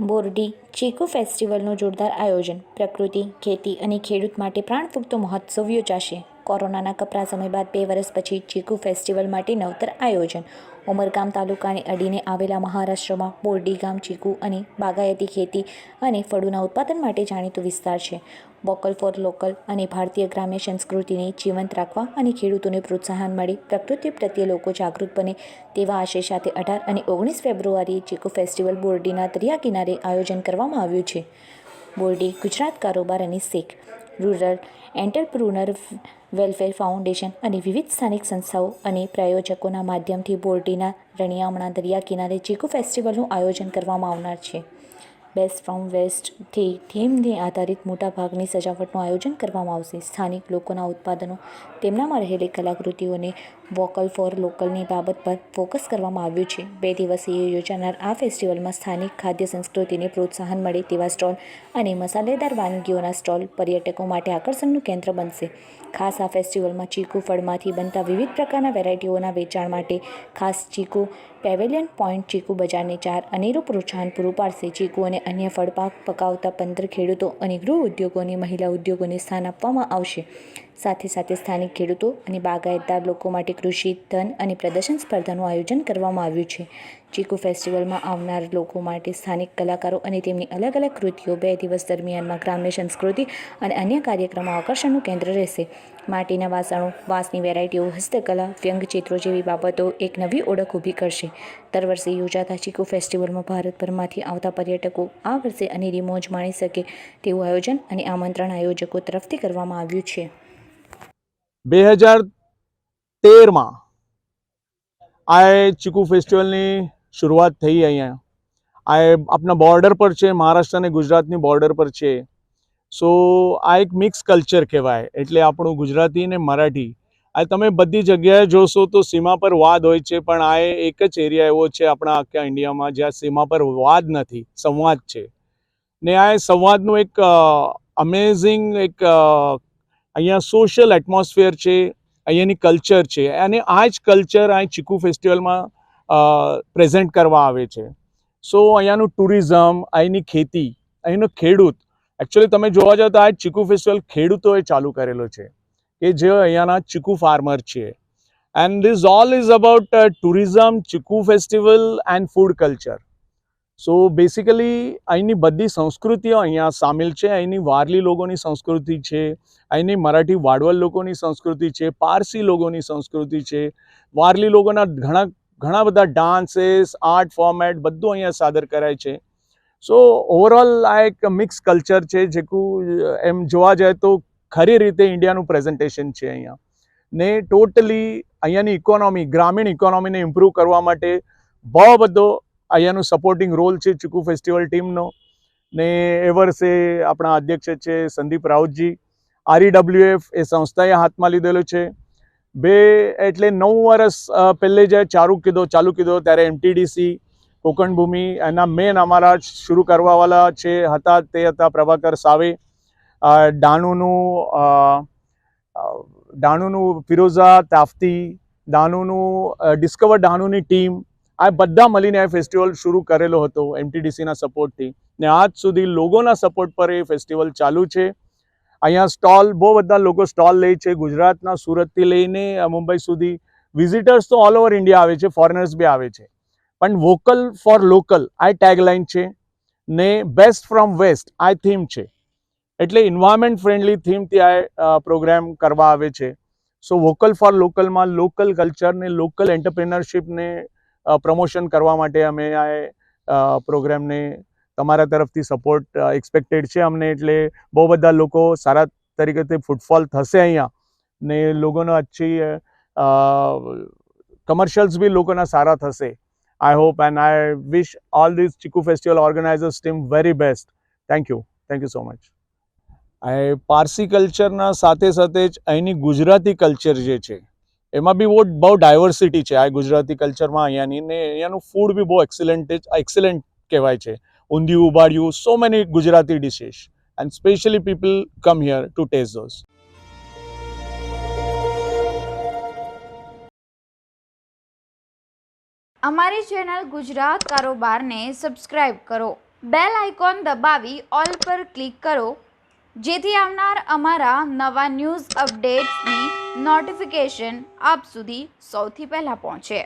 બોરડી ચીકુ ફેસ્ટિવલનું જોરદાર આયોજન. પ્રકૃતિ ખેતી અને ખેડૂત માટે પ્રાણ ફૂંકતો મહોત્સવ યોજાશે. કોરોનાના કપરા સમય બાદ બે વર્ષ પછી ચીકુ ફેસ્ટિવલ માટે નવતર આયોજન. ઉમરગામ તાલુકાને અડીને આવેલા મહારાષ્ટ્રમાં બોરડી ગામ, ચીકુ અને બાગાયતી ખેતી અને ફળોના ઉત્પાદન માટે જાણીતો વિસ્તાર છે. વોકલ ફોર લોકલ અને ભારતીય ગ્રામ્ય સંસ્કૃતિને જીવંત રાખવા અને ખેડૂતોને પ્રોત્સાહન મળે પ્રકૃતિ પ્રત્યે લોકો જાગૃત બને તેવા આશય સાથે અઢાર અને ઓગણીસ ફેબ્રુઆરીએ ચીકુ ફેસ્ટિવલ બોરડીના દરિયા કિનારે આયોજન કરવામાં આવ્યું છે. બોરડી ગુજરાત કારોબાર અને Sheikh, rural entrepreneur welfare foundation અને વિવિધ સ્થાનિક સંસ્થાઓ અને પ્રાયોજકોના માધ્યમથી બોરડીના રણિયામણા દરિયા કિનારે ચીકુ ફેસ્ટિવલનું આયોજન કરવામાં આવનાર છે. બેસ્ટ ફ્રોમ વેસ્ટથી થીમને આધારિત મોટાભાગની સજાવટનું આયોજન કરવામાં આવશે. સ્થાનિક લોકોના ઉત્પાદનો, તેમનામાં રહેલી કલાકૃતિઓને વોકલ ફોર લોકલની બાબત પર ફોકસ કરવામાં આવ્યું છે. બે દિવસીય યોજાનાર આ ફેસ્ટિવલમાં સ્થાનિક ખાદ્ય સંસ્કૃતિને પ્રોત્સાહન મળે તેવા સ્ટોલ અને મસાલેદાર વાનગીઓના સ્ટોલ પર્યટકો માટે આકર્ષણનું કેન્દ્ર બનશે. ખાસ આ ફેસ્ટિવલમાં ચીકુ ફળમાંથી બનતા વિવિધ પ્રકારના વેરાયટીઓના વેચાણ માટે ખાસ ચીકુ પેવેલિયન પોઈન્ટ ચીકુ બજારને ચાર અનેરું પ્રોત્સાહન પૂરું પાડશે ચીકુ અને અન્ય ફળપાક પકાવતા પંદર ખેડૂતો અને ગૃહ ઉદ્યોગોની મહિલા ઉદ્યોગોને સ્થાન આપવામાં આવશે. સાથે સાથે સ્થાનિક ખેડૂતો અને બાગાયતદાર લોકો માટે કૃષિ, ધન અને પ્રદર્શન સ્પર્ધાનું આયોજન કરવામાં આવ્યું છે. ચીકુ ફેસ્ટિવલમાં આવનાર લોકો માટે સ્થાનિક કલાકારો અને તેમની અલગ અલગ કૃતિઓ બે દિવસ દરમિયાનમાં ગ્રામ્ય સંસ્કૃતિ અને અન્ય કાર્યક્રમો આકર્ષણનું કેન્દ્ર રહેશે. માટીના વાસણો, વાંસની વેરાયટીઓ, હસ્તકલા, વ્યંગચિત્રો જેવી બાબતો એક નવી ઓળખ ઊભી કરશે. દર વર્ષે યોજાતા ચીકુ ફેસ્ટિવલમાં ભારતભરમાંથી આવતા પર્યટકો આ વર્ષે અનેરી મોજ માણી શકે તેવું આયોજન અને આમંત્રણ આયોજકો તરફથી કરવામાં આવ્યું છે. બે હજાર તેરમાં આ ચીકુ ફેસ્ટિવલની શરૂઆત થઈ અહીંયા. આ આપણા બોર્ડર પર છે, મહારાષ્ટ્ર અને ગુજરાતની બોર્ડર પર છે. સો આ એક મિક્સ કલ્ચર કહેવાય. એટલે આપણું ગુજરાતી ને મરાઠી. આ તમે બધી જગ્યાએ જોશો તો સીમા પર વાદ હોય છે, પણ આ એક જ એરિયા એવો છે આપણા આખા ઇન્ડિયામાં જ્યાં સીમા પર વાદ નથી, સંવાદ છે. ને આ સંવાદનું એક અમેઝિંગ એક અહીંયા સોશિયલ એટમોસ્ફિયર છે, અહીંયાની કલ્ચર છે. અને આ જ કલ્ચર આ ચીકુ ફેસ્ટિવલમાં પ્રેઝન્ટ કરવા આવે છે. સો અહીંયાનું ટુરિઝમ અહીંની ખેતી, અહીંનો ખેડૂત એકચ્યુઅલી તમે જોવા જાઓ તો આ ચીકુ ફેસ્ટિવલ ખેડૂતોએ ચાલુ કરેલો છે, કે જે અહીંયાના ચીકુ ફાર્મર છે. And this all is about tourism chikoo festival and food culture so basically અહીંની બધી સંસ્કૃતિઓ અહીંયા સામેલ છે. અહીંની વારલી લોકોની સંસ્કૃતિ છે, અહીંની મરાઠી વાડવલ લોકોની સંસ્કૃતિ છે, પારસી લોકોની સંસ્કૃતિ છે. વારલી લોકોના ઘણા ઘણા બધા ડાન્સીસ આર્ટ ફોર્મેટ બધું અહીંયા સાદર કરાય છે. સો ઓવરઓલ આ એક મિક્સ કલ્ચર છે જેકું એમ જોવા જાય તો ખરી રીતે ઇન્ડિયાનું પ્રેઝન્ટેશન છે અહીંયા. ને ટોટલી અહીંયાની ઇકોનોમી ગ્રામીણ ઇકોનોમીને ઇમ્પ્રૂવ કરવા માટે બહુ બધો અહીંયાનું સપોર્ટિંગ રોલ છે ચીકુ ફેસ્ટિવલ ટીમનો ને એ વર્ષે આપણા અધ્યક્ષ છે સંદીપ રાઉતજી. આરઈડબ્લ્યુએફ એ સંસ્થાએ હાથમાં લીધેલો છે. બે એટલે નવ વર્ષ પહેલે જે ચાલુ કીધો ચાલુ કીધો, ત્યારે એમટીડીસી કોકણ ભૂમિ, એના મેન અમારા શરૂ કરવાવાળા છે, હતા તે હતા પ્રભાકર સાવે. ડાણુનું ડાનુનું ફિરોઝા તાફતી ડાણુનું ડિસ્કવર ડાણુની ટીમ, આ બધા મળીને આ ફેસ્ટિવલ શરૂ કરેલો હતો એમટીડીસીના સપોર્ટથી ને આજ સુધી લોકોના સપોર્ટ પર એ ફેસ્ટિવલ ચાલુ છે. અહીંયા સ્ટોલ, બહુ બધા લોકો સ્ટોલ લે છે ગુજરાતના, સુરતથી લઈને મુંબઈ સુધી. વિઝિટર્સ તો ઓલ ઓવર ઇન્ડિયા આવે છે ફોરેનર્સ બી આવે છે. પણ વોકલ ફોર લોકલ આ ટેગલાઇન છે. ને બેસ્ટ ફ્રોમ વેસ્ટ આ થીમ છે. એટલે ઇન્વાયરમેન્ટ ફ્રેન્ડલી થીમથી આ પ્રોગ્રામ કરવા આવે છે. સો વોકલ ફોર લોકલમાં લોકલ કલ્ચરને લોકલ એન્ટરપ્રિનરશિપને પ્રમોશન કરવા માટે અમે આ પ્રોગ્રામને તમારા તરફથી સપોર્ટ એક્સપેક્ટેડ છે અમને એટલે બહુ બધા લોકો સારા તરીકેથી ફૂટફોલ થશે અહીંયા. ને લોકોનો અચ્છી કમર્શિયલ્સ બી લોકોના સારા થશે. I hope and I wish all this chikoo festival organisers team very best thank you thank you so much Parsi કલ્ચરના સાથે સાથે જ અહીંની ગુજરાતી કલ્ચર જે છે, એમાં બી બહુ બહુ ડાયવર્સિટી છે આ ગુજરાતી કલ્ચરમાં અહીંયાની. ને અહીંયાનું ફૂડ બી બહુ એક્સલન્ટ એક્સલન્ટ કહેવાય છે. Undhiyu ઉભાડ્યું so many Gujarati dishes and specially people come here to taste those અમારી ચેનલ ગુજરાત કારોબારને સબસ્ક્રાઇબ કરો. બેલ આઇકોન દબાવી ઓલ પર ક્લિક કરો. જેથી આવનાર અમારા નવા ન્યૂઝ અપડેટ્સની નોટિફિકેશન આપ સુધી સૌથી પહેલાં પહોંચે.